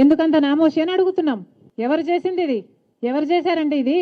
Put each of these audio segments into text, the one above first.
ఎందుకంత నామోషి అని అడుగుతున్నాం. ఎవరు చేసింది ఇది? ఎవరు చేశారండి ఇది?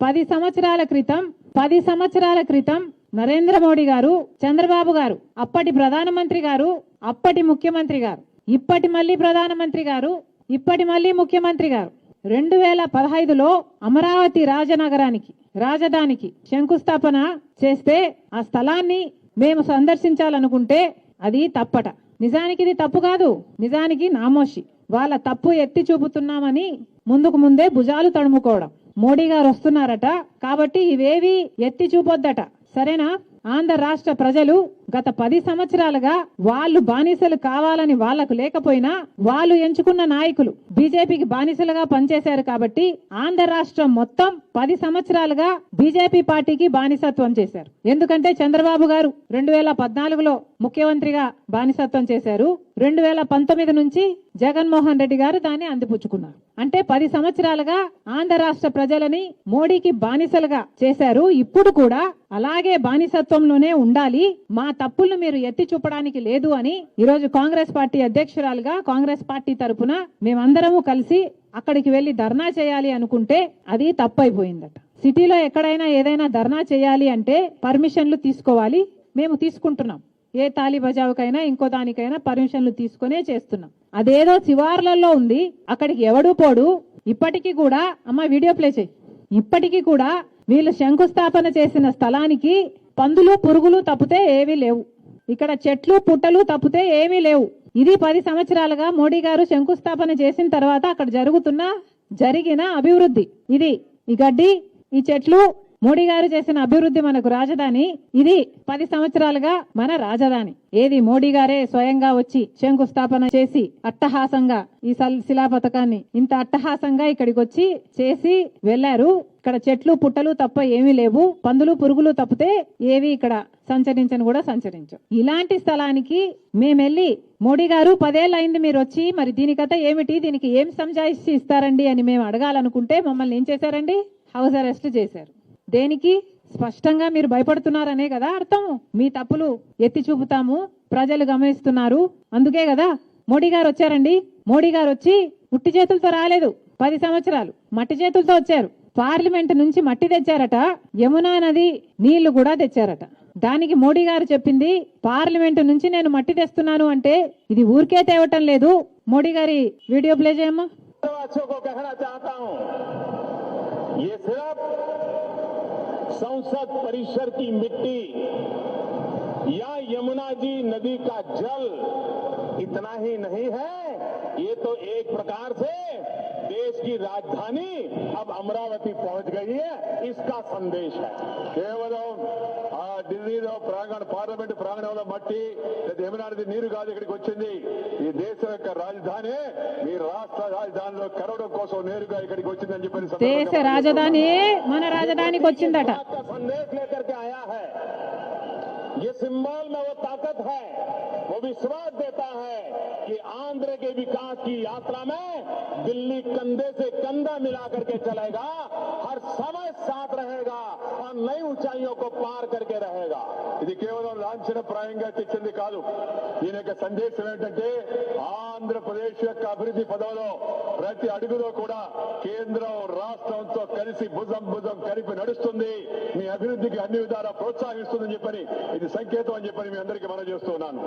పది సంవత్సరాల క్రితం పది సంవత్సరాల క్రితం నరేంద్ర మోడీ గారు చంద్రబాబు గారు అప్పటి ప్రధానమంత్రి గారు అప్పటి ముఖ్యమంత్రి గారు ఇప్పటి మళ్ళీ ప్రధానమంత్రి గారు ఇప్పటి మళ్ళీ ముఖ్యమంత్రి గారు. రెండు వేల పదహైదులో అమరావతి రాజనగరానికి రాజధానికి శంకుస్థాపన చేస్తే ఆ స్థలాన్ని మేము సందర్శించాలనుకుంటే అది తప్పట. నిజానికి ఇది తప్పు కాదు. నిజానికి నామోషి. వాళ్ళ తప్పు ఎత్తి చూపుతున్నామని ముందుకు ముందే భుజాలు తడుముకోవడం. మోడీ గారు వస్తున్నారట కాబట్టి ఇవేవి ఎత్తి చూపొద్దట. సరేనా? ఆంధ్ర రాష్ట్ర ప్రజలు గత పది సంవత్సరాలుగా వాళ్ళు బానిసలు కావాలని వాళ్ళకు లేకపోయినా వాళ్ళు ఎంచుకున్న నాయకులు బీజేపీకి బానిసలుగా పనిచేశారు కాబట్టి ఆంధ్ర రాష్ట్రం మొత్తం పది సంవత్సరాలుగా బీజేపీ పార్టీకి బానిసత్వం చేశారు. ఎందుకంటే చంద్రబాబు గారు రెండు వేల పద్నాలుగులో ముఖ్యమంత్రిగా బానిసత్వం చేశారు. రెండు వేల పంతొమ్మిది నుంచి జగన్మోహన్ రెడ్డి గారు దాన్ని అందిపుచ్చుకున్నారు. అంటే పది సంవత్సరాలుగా ఆంధ్ర రాష్ట్ర ప్రజలని మోడీకి బానిసలుగా చేశారు. ఇప్పుడు కూడా అలాగే బానిసత్వంలోనే ఉండాలి. మా తప్పులను మీరు ఎత్తి చూపడానికి లేదు అని ఈరోజు కాంగ్రెస్ పార్టీ అధ్యక్షురాలుగా కాంగ్రెస్ పార్టీ తరపున మేమందరము కలిసి అక్కడికి వెళ్ళి ధర్నా చేయాలి అనుకుంటే అది తప్పైపోయిందట. సిటీలో ఎక్కడైనా ఏదైనా ధర్నా చేయాలి అంటే పర్మిషన్లు తీసుకోవాలి. మేము తీసుకుంటున్నాం. ఏ తాలి బజావుకైనా ఇంకో దానికైనా పర్మిషన్లు తీసుకునే చేస్తున్నాం. అదేదో శివార్లలో ఉంది అక్కడికి ఎవడు పోడు. ఇప్పటికీ కూడా అమ్మ వీడియో ప్లే చేయి. ఇప్పటికీ కూడా వీళ్ళు శంకుస్థాపన చేసిన స్థలానికి పందులు పురుగులు తప్పితే ఏవీ లేవు. ఇక్కడ చెట్లు పుట్టలు తప్పితే ఏమీ లేవు. ఇది పది సంవత్సరాలుగా మోడీ గారు శంకుస్థాపన చేసిన తర్వాత అక్కడ జరుగుతున్న జరిగిన అభివృద్ధి. ఇది ఈ గడ్డి ఈ చెట్లు మోడీ గారు చేసిన అభివృద్ధి మనకు రాజధాని ఇది పది సంవత్సరాలుగా మన రాజధాని. ఏది మోడీ గారే స్వయంగా వచ్చి శంకుస్థాపన చేసి అట్టహాసంగా ఈ సల్- శిలా పథకాన్ని ఇంత అట్టహాసంగా ఇక్కడికి వచ్చి చేసి వెళ్ళారు ఇక్కడ చెట్లు పుట్టలు తప్ప ఏమీ లేవు. పందులు పురుగులు తప్పితే ఏవి ఇక్కడ సంచరించను కూడా సంచరించు. ఇలాంటి స్థలానికి మేమెళ్ళి మోడీ గారు పదేళ్ళు అయింది మీరు వచ్చి మరి దీని కథ ఏమిటి? దీనికి ఏం సంజాయిషి ఇస్తారండి అని మేము అడగాలనుకుంటే మమ్మల్ని ఏం చేశారండి? హౌస్ అరెస్ట్ చేశారు. దేనికి? స్పష్టంగా మీరు భయపడుతున్నారనే కదా అర్థం. మీ తప్పులు ఎత్తి చూపుతాము. ప్రజలు గమనిస్తున్నారు. అందుకే కదా మోడీ గారు వచ్చారండి. మోడీ గారు వచ్చి ఉట్టి చేతులతో రాలేదు. పది సంవత్సరాలు మట్టి చేతులతో వచ్చారు. పార్లమెంట్ నుంచి మట్టి తెచ్చారట. యమునా నది నీళ్ళు కూడా తెచ్చారట. దానికి మోడీ గారు చెప్పింది పార్లమెంట్ నుంచి నేను మట్టి తెస్తున్నాను అంటే ఇది ఊరికే తేవటం లేదు. మోడీ గారి వీడియో ప్లే చేయమ్మా. संसद परिसर की मिट्टी या यमुना जी नदी का जल इतना ही नहीं है। ये तो एक प्रकार से देश की राजधानी अब अमरावती पहुंच गई है इसका संदेश है కేవలం ఆ ఢిల్లీలో ప్రాంగణ పార్లమెంట్ ప్రాంగణంలో మట్టి లేదా యమునా నది నీరు కాదు ఇక్కడికి వచ్చింది ఈ దేశం యొక్క రాజధాని మీ రాష్ట్ర రాజధానిలో కరవడం కోసం నేరుగా ఇక్కడికి వచ్చిందని చెప్పని దేశ సందర్భంగా రాజధాని మన రాజధానికి వచ్చిందట बात का संदेश लेकर के आया है ये सिंबल में वो ताकत है, वो विश्वास देता है कि आंध्र के विकास की यात्रा में दिल्ली कंधे से कंधा मिलाकर के चलेगा, हर समय साथ रहेगा और नई ऊंचाइयों को पार करके रहेगा। ఇది కేవలం లాంఛనప్రాయంగా తెచ్చింది కాదు. దీని యొక్క సందేశం ఏంటంటే ఆంధ్రప్రదేశ్ యొక్క అభివృద్ధి పదంలో ప్రతి అడుగులో కూడా కేంద్రం రాష్ట్రంతో కలిసి భుజం భుజం కలిపి నడుస్తుంది. మీ అభివృద్ధికి అన్ని విధాలా ప్రోత్సహిస్తుందని చెప్పని ఇది సంకేతం అని చెప్పని మీ అందరికీ మనం చేస్తున్నాను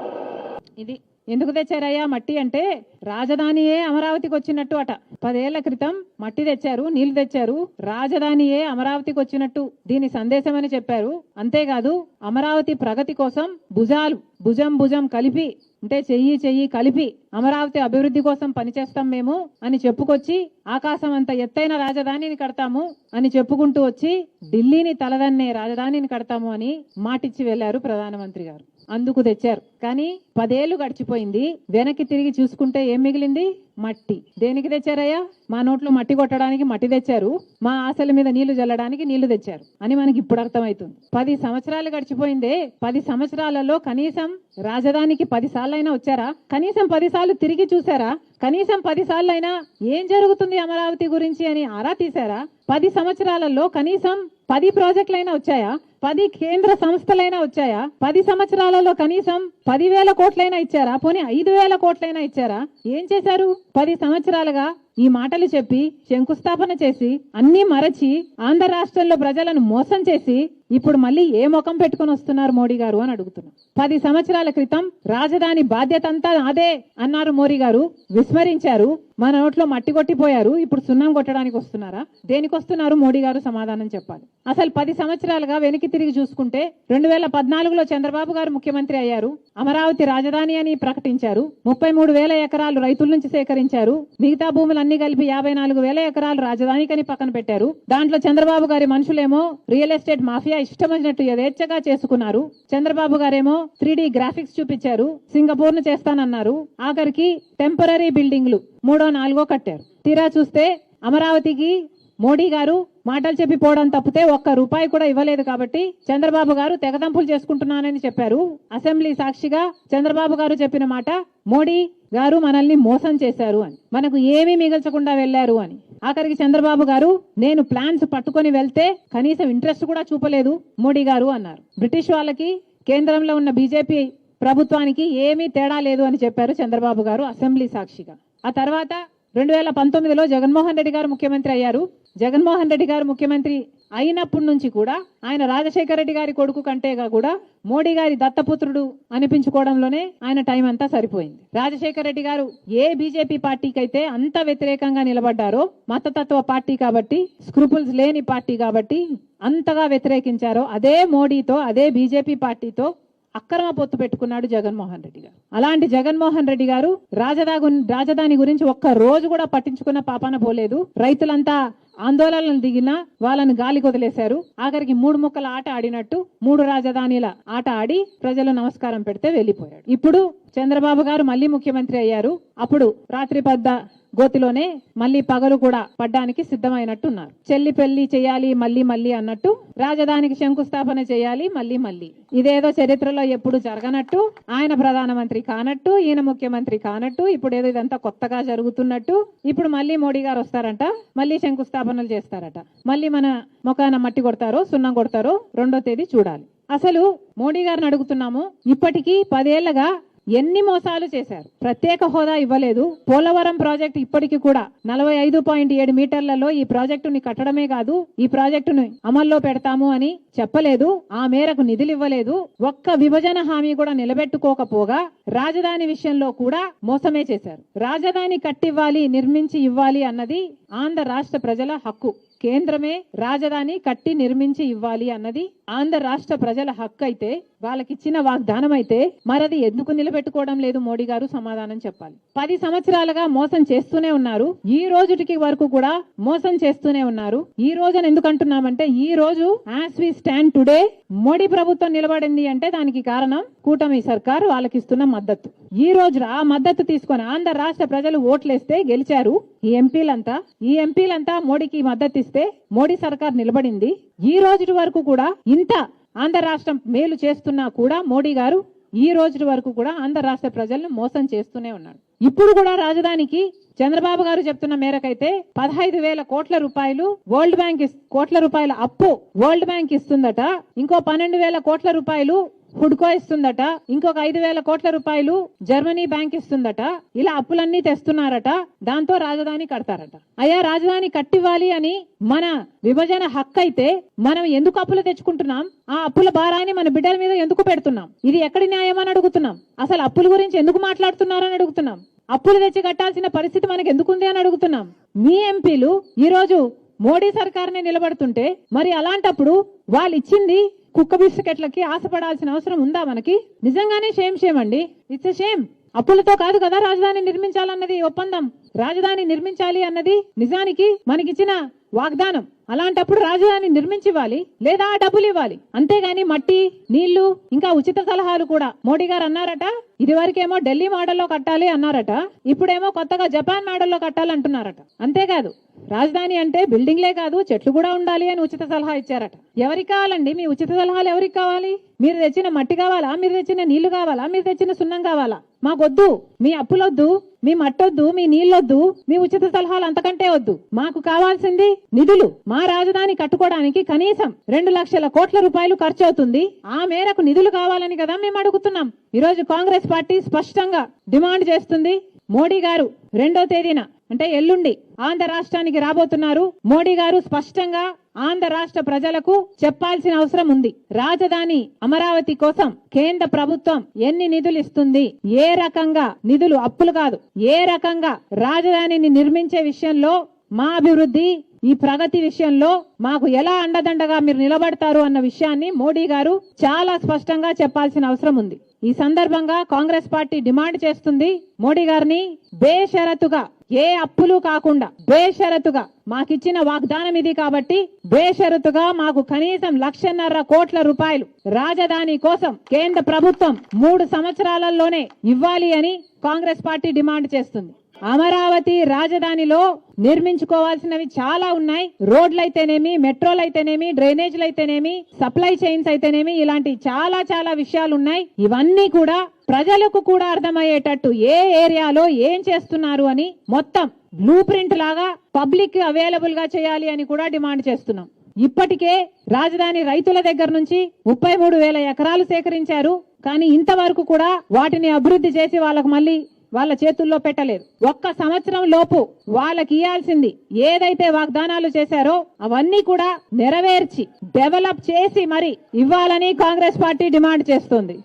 ఇది ఎందుకు తెచ్చారయ్యా? మట్టి అంటే రాజధానియే అమరావతికి వచ్చినట్టు అట. పదేళ్ళ క్రితం మట్టి తెచ్చారు నీళ్ళు తెచ్చారు రాజధానియే అమరావతికి వచ్చినట్టు దీని సందేశం అని చెప్పారు. అంతేకాదు అమరావతి ప్రగతి కోసం భుజాలు భుజం భుజం కలిపి అంటే చెయ్యి చెయ్యి కలిపి అమరావతి అభివృద్ధి కోసం పనిచేస్తాం మేము అని చెప్పుకొచ్చి ఆకాశం అంత ఎత్తైన రాజధానిని కడతాము అని చెప్పుకుంటూ వచ్చి ఢిల్లీని తలదన్నే రాజధానిని కడతాము అని మాటిచ్చి వెళ్ళారు ప్రధానమంత్రి గారు. అందుకు తెచ్చారు. కానీ పదేళ్ళు గడిచిపోయింది. వెనక్కి తిరిగి చూసుకుంటే ఏం మిగిలింది? మట్టి. దేనికి తెచ్చారయ్యా? మా నోట్లో మట్టి కొట్టడానికి మట్టి తెచ్చారు. మా ఆశల మీద నీళ్ళు జల్లడానికి నీళ్ళు తెచ్చారు. అని మనకి ఇప్పుడు అర్థమవుతుంది. పది సంవత్సరాలు గడిచిపోయిందే. పది సంవత్సరాలలో కనీసం రాజధానికి పది అయినా వచ్చారా? కనీసం పదిసార్లు తిరిగి చూసారా? కనీసం పది అయినా ఏం జరుగుతుంది అమరావతి గురించి అని ఆరా తీశారా? పది సంవత్సరాలలో కనీసం పది ప్రాజెక్టులైనా వచ్చాయా? పది కేంద్ర సంస్థలైనా వచ్చాయా? పది సంవత్సరాలలో కనీసం పదివేల కోట్లైనా ఇచ్చారా? పోనీ ఐదు వేల కోట్లైనా ఇచ్చారా? ఏం చేశారు? పది సంవత్సరాలుగా ఈ మాటలు చెప్పి శంకుస్థాపన చేసి అన్ని మరచి ఆంధ్ర రాష్ట్రంలో ప్రజలను మోసం చేసి ఇప్పుడు మళ్ళీ ఏ ముఖం పెట్టుకొని వస్తున్నారు మోడీ గారు అని అడుగుతున్నా. పది సంవత్సరాల క్రితం రాజధాని బాధ్యత అంతా అదే అన్నారు మోడీ గారు. విస్మరించారు. మన నోట్లో మట్టి కొట్టిపోయారు. ఇప్పుడు సున్నం కొట్టడానికి వస్తున్నారా? దేనికి వస్తున్నారు మోడీ గారు సమాధానం చెప్పాలి. అసలు పది సంవత్సరాలుగా వెనక్కి తిరిగి చూసుకుంటే రెండు వేల పద్నాలుగులో చంద్రబాబు గారు ముఖ్యమంత్రి అయ్యారు. అమరావతి రాజధాని అని ప్రకటించారు. ముప్పై మూడు వేల ఎకరాలు రైతుల నుంచి సేకరించారు. మిగతా భూములన్నీ కలిపి యాభై నాలుగు వేల ఎకరాలు రాజధానికని పక్కన పెట్టారు. దాంట్లో చంద్రబాబు గారి మనుషులేమో రియల్ ఎస్టేట్ మాఫియా ఇష్టం వచ్చినట్టు యథేచ్ఛగా చేసుకున్నారు. చంద్రబాబు గారేమో త్రీ గ్రాఫిక్స్ చూపించారు. సింగపూర్ను చేస్తానన్నారు. ఆఖరికి టెంపరీ బిల్డింగ్లు మూడో నాలుగో కట్టారు. తీరా చూస్తే అమరావతికి మోడీ గారు మాటలు చెప్పి పోవడం తప్పితే ఒక్క రూపాయి కూడా ఇవ్వలేదు కాబట్టి చంద్రబాబు గారు తెగదంపులు చేసుకుంటున్నానని చెప్పారు. అసెంబ్లీ సాక్షిగా చంద్రబాబు గారు చెప్పిన మాట మోడీ గారు మనల్ని మోసం చేశారు అని. మనకు ఏమీ మిగల్చకుండా వెళ్ళారు అని. ఆఖరికి చంద్రబాబు గారు నేను ప్లాన్స్ పట్టుకొని వెళ్తే కనీసం ఇంట్రెస్ట్ కూడా చూపలేదు మోడీ గారు అన్నారు. బ్రిటిష్ వాళ్ళకి కేంద్రంలో ఉన్న బీజేపీ ప్రభుత్వానికి ఏమీ తేడా లేదు అని చెప్పారు చంద్రబాబు గారు అసెంబ్లీ సాక్షిగా. ఆ తర్వాత రెండు వేల పంతొమ్మిదిలో జగన్మోహన్ రెడ్డి గారు ముఖ్యమంత్రి అయ్యారు. జగన్మోహన్ రెడ్డి గారు ముఖ్యమంత్రి అయినప్పటి నుంచి కూడా ఆయన రాజశేఖర రెడ్డి గారి కొడుకు కంటేగా కూడా మోడీ గారి దత్తపుత్రుడు అనిపించుకోవడంలోనే ఆయన టైం అంతా సరిపోయింది. రాజశేఖర రెడ్డి గారు ఏ బీజేపీ పార్టీకి అయితే అంత వ్యతిరేకంగా నిలబడ్డారో మతతత్వ పార్టీ కాబట్టి స్క్రూపుల్స్ లేని పార్టీ కాబట్టి అంతగా వ్యతిరేకించారో అదే మోడీతో అదే బీజేపీ పార్టీతో అక్రమ పొత్తు పెట్టుకున్నాడు జగన్మోహన్ రెడ్డి గారు. అలాంటి జగన్మోహన్ రెడ్డి గారు రాజధాని రాజధాని గురించి ఒక్క రోజు కూడా పట్టించుకున్న పాపాన పోలేదు. రైతులంతా ఆందోళనలు దిగినా వాళ్ళని గాలి వదిలేశారు ఆఖరికి మూడు ముక్కల ఆట ఆడినట్టు మూడు రాజధానిల ఆట ఆడి ప్రజలు నమస్కారం పెడితే వెళ్ళిపోయాడు. ఇప్పుడు చంద్రబాబు గారు మళ్ళీ ముఖ్యమంత్రి అయ్యారు. అప్పుడు రాత్రి పద్ద గోతిలోనే మళ్ళీ పగలు కూడా పడ్డానికి సిద్ధమైనట్టున్నారు. చెల్లి పెళ్ళి చేయాలి మళ్ళీ మళ్ళీ అన్నట్టు రాజధానికి శంకుస్థాపన చేయాలి మళ్ళీ మళ్ళీ. ఇదేదో చరిత్రలో ఎప్పుడు జరగనట్టు ఆయన ప్రధానమంత్రి కానట్టు ఈయన ముఖ్యమంత్రి కానట్టు ఇప్పుడు ఏదో ఇదంతా కొత్తగా జరుగుతున్నట్టు. ఇప్పుడు మళ్ళీ మోడీ గారు వస్తారంట మళ్ళీ శంకుస్థాపనలు చేస్తారట. మళ్ళీ మన ముఖాన మట్టి కొడతారో సున్నం కొడతారో రెండో తేదీ చూడాలి. అసలు మోడీ గారిని అడుగుతున్నాము ఇప్పటికీ పదేళ్ళగా ఎన్ని మోసాలు చేశారు? ప్రత్యేక హోదా ఇవ్వలేదు. పోలవరం ప్రాజెక్టు ఇప్పటికి కూడా నలభై ఐదు పాయింట్ ఏడు మీటర్లలో ఈ ప్రాజెక్టుని కట్టడమే కాదు ఈ ప్రాజెక్టును అమల్లో పెడతాము అని చెప్పలేదు. ఆ మేరకు నిధులు ఇవ్వలేదు. ఒక్క విభజన హామీ కూడా నిలబెట్టుకోకపోగా రాజధాని విషయంలో కూడా మోసమే చేశారు. రాజధాని కట్టివ్వాలి నిర్మించి ఇవ్వాలి అన్నది ఆంధ్ర రాష్ట్ర ప్రజల హక్కు. కేంద్రమే రాజధాని కట్టి నిర్మించి ఇవ్వాలి అన్నది ఆంధ్ర రాష్ట్ర ప్రజల హక్కు అయితే వాళ్ళకిచ్చిన వాగ్దానం అయితే మరది ఎందుకు నిలబెట్టుకోవడం లేదు మోడీ గారు సమాధానం చెప్పాలి. పది సంవత్సరాలుగా మోసం చేస్తూనే ఉన్నారు. ఈ రోజుటికి వరకు కూడా మోసం చేస్తూనే ఉన్నారు. ఈ రోజున ఎందుకు అంటున్నామంటే ఈ రోజు as we stand today Modi ప్రభుత్వం నిలబడింది అంటే దానికి కారణం కూటమి సర్కార్ వాళ్ళకి ఇస్తున్న మద్దతు. ఈ రోజు ఆ మద్దతు తీసుకొని ఆంధ్ర రాష్ట్ర ప్రజలు ఓట్లేస్తే గెలిచారు ఈ ఎంపీలంతా. ఈ ఎంపీలంతా మోడీకి మద్దతు ఇస్తే మోడీ సర్కార్ నిలబడింది. ఈ రోజు వరకు కూడా ఎంత ఆంధ్ర రాష్ట్రం మేలు చేస్తున్నా కూడా మోడీ గారు ఈ రోజు వరకు కూడా ఆంధ్ర రాష్ట్ర ప్రజలను మోసం చేస్తూనే ఉన్నాడు ఇప్పుడు కూడా రాజధానికి చంద్రబాబు గారు చెప్తున్న మేరకైతే పదహైదు వేల కోట్ల రూపాయలు వరల్డ్ బ్యాంక్ కోట్ల రూపాయల అప్పు వరల్డ్ బ్యాంక్ ఇస్తుందట. ఇంకో పన్నెండు వేల కోట్ల రూపాయలు హుడ్కో ఇస్తుందట ఇంకొక ఐదు వేల కోట్ల రూపాయలు జర్మనీ బ్యాంక్ ఇస్తుందట ఇలా అప్పులన్నీ తెస్తున్నారట దాంతో రాజధాని కడతారట. అయ్యా రాజధాని కట్టివ్వాలి అని మన విభజన హక్కు అయితే మనం ఎందుకు అప్పులు తెచ్చుకుంటున్నాం? ఆ అప్పుల భారాన్ని మన బిడ్డల మీద ఎందుకు పెడుతున్నాం? ఇది ఎక్కడి న్యాయం అని అడుగుతున్నాం? అసలు అప్పుల గురించి ఎందుకు మాట్లాడుతున్నారని అడుగుతున్నాం? అప్పులు తెచ్చి కట్టాల్సిన పరిస్థితి మనకు ఎందుకుంది అని అడుగుతున్నాం? మీ ఎంపీలు ఈ రోజు మోడీ సర్కార్ని నిలబడుతుంటే మరి అలాంటప్పుడు వాళ్ళు ఇచ్చింది కుక్క బిస్కెట్లకి ఆశపడాల్సిన అవసరం ఉందా మనకి? నిజంగానే షేమ్ షేమ్ అండి. ఇట్స్ షేమ్ అప్పులతో కాదు కదా రాజధాని నిర్మించాలన్నది ఒప్పందం. రాజధాని నిర్మించాలి అన్నది నిజానికి మనకిచ్చిన వాగ్దానం. అలాంటప్పుడు రాజధాని నిర్మించివ్వాలి లేదా డబ్బులు ఇవ్వాలి. అంతేగాని మట్టి నీళ్ళు ఇంకా ఉచిత సలహాలు కూడా. మోడీ గారు అన్నారట ఇది వరకేమో ఢిల్లీ మోడల్లో కట్టాలి అన్నారట ఇప్పుడేమో కొత్తగా జపాన్ మోడల్లో కట్టాలి అంటున్నారట అంతేకాదు రాజధాని అంటే బిల్డింగ్లే కాదు చెట్లు కూడా ఉండాలి అని ఉచిత సలహా ఇచ్చారట. ఎవరికి కావాలండి? మీ ఉచిత సలహాలు ఎవరికి కావాలి? మీరు తెచ్చిన మట్టి కావాలా? మీరు తెచ్చిన నీళ్ళు కావాలా? మీరు తెచ్చిన సున్నం కావాలా? మాకొద్దు మీ అప్పులొద్దు మీ మట్టొద్దు మీ నీళ్ళొద్దు మీ ఉచిత సలహాలు అంతకంటే వద్దు. మాకు కావాల్సింది నిధులు మా రాజధాని కట్టుకోవడానికి కనీసం రెండు లక్షల కోట్ల రూపాయలు ఖర్చు అవుతుంది ఆ మేరకు నిధులు కావాలని కదా మేము అడుగుతున్నాం. ఈరోజు కాంగ్రెస్ పార్టీ స్పష్టంగా డిమాండ్ చేస్తుంది. మోడీ గారు రెండో తేదీన అంటే ఎల్లుండి ఆంధ్ర రాష్ట్రానికి రాబోతున్నారు. మోడీ గారు స్పష్టంగా ఆంధ్ర రాష్ట్ర ప్రజలకు చెప్పాల్సిన అవసరం ఉంది. రాజధాని అమరావతి కోసం కేంద్ర ప్రభుత్వం ఎన్ని నిధులు ఇస్తుంది? ఏ రకంగా నిధులు అప్పులు కాదు. ఏ రకంగా రాజధానిని నిర్మించే విషయంలో మా అభివృద్ధి ఈ ప్రగతి విషయంలో మాకు ఎలా అండదండగా మీరు నిలబడతారు అన్న విషయాన్ని మోడీ గారు చాలా స్పష్టంగా చెప్పాల్సిన అవసరం ఉంది. ఈ సందర్భంగా కాంగ్రెస్ పార్టీ డిమాండ్ చేస్తుంది మోడీ గారిని బేషరతుగా ఏ అప్పులు కాకుండా బేషరతుగా మాకిచ్చిన వాగ్దానం ఇది కాబట్టి బేషరతుగా మాకు కనీసం లక్షన్నర కోట్ల రూపాయలు రాజధాని కోసం కేంద్ర ప్రభుత్వం మూడు సంవత్సరాలలోనే ఇవ్వాలి అని కాంగ్రెస్ పార్టీ డిమాండ్ చేస్తుంది. అమరావతి రాజధానిలో నిర్మించుకోవాల్సినవి చాలా ఉన్నాయి. రోడ్లు అయితేనేమి మెట్రోలు అయితేనేమి డ్రైనేజ్లు అయితేనేమి సప్లై చైన్స్ అయితేనేమి ఇలాంటి చాలా చాలా విషయాలు ఉన్నాయి ఇవన్నీ కూడా ప్రజలకు కూడా అర్థమయ్యేటట్టు ఏ ఏరియాలో ఏం చేస్తున్నారు అని మొత్తం బ్లూ ప్రింట్ లాగా పబ్లిక్ అవైలబుల్గా చేయాలి అని కూడా డిమాండ్ చేస్తున్నాం. ఇప్పటికే రాజధాని రైతుల దగ్గర నుంచి ముప్పై మూడు వేల ఎకరాలు సేకరించారు. కానీ ఇంతవరకు కూడా వాటిని అభివృద్ధి చేసి వాళ్ళకు మళ్ళీ వాళ్ళ చేతుల్లో పెట్టలేదు. ఒక్క సంవత్సరం లోపు వాళ్ళకి ఇవ్వాల్సింది ఏదైతే వాగ్దానాలు చేశారో అవన్నీ కూడా నెరవేర్చి డెవలప్ చేసి మరి ఇవ్వాలని కాంగ్రెస్ పార్టీ డిమాండ్ చేస్తోంది.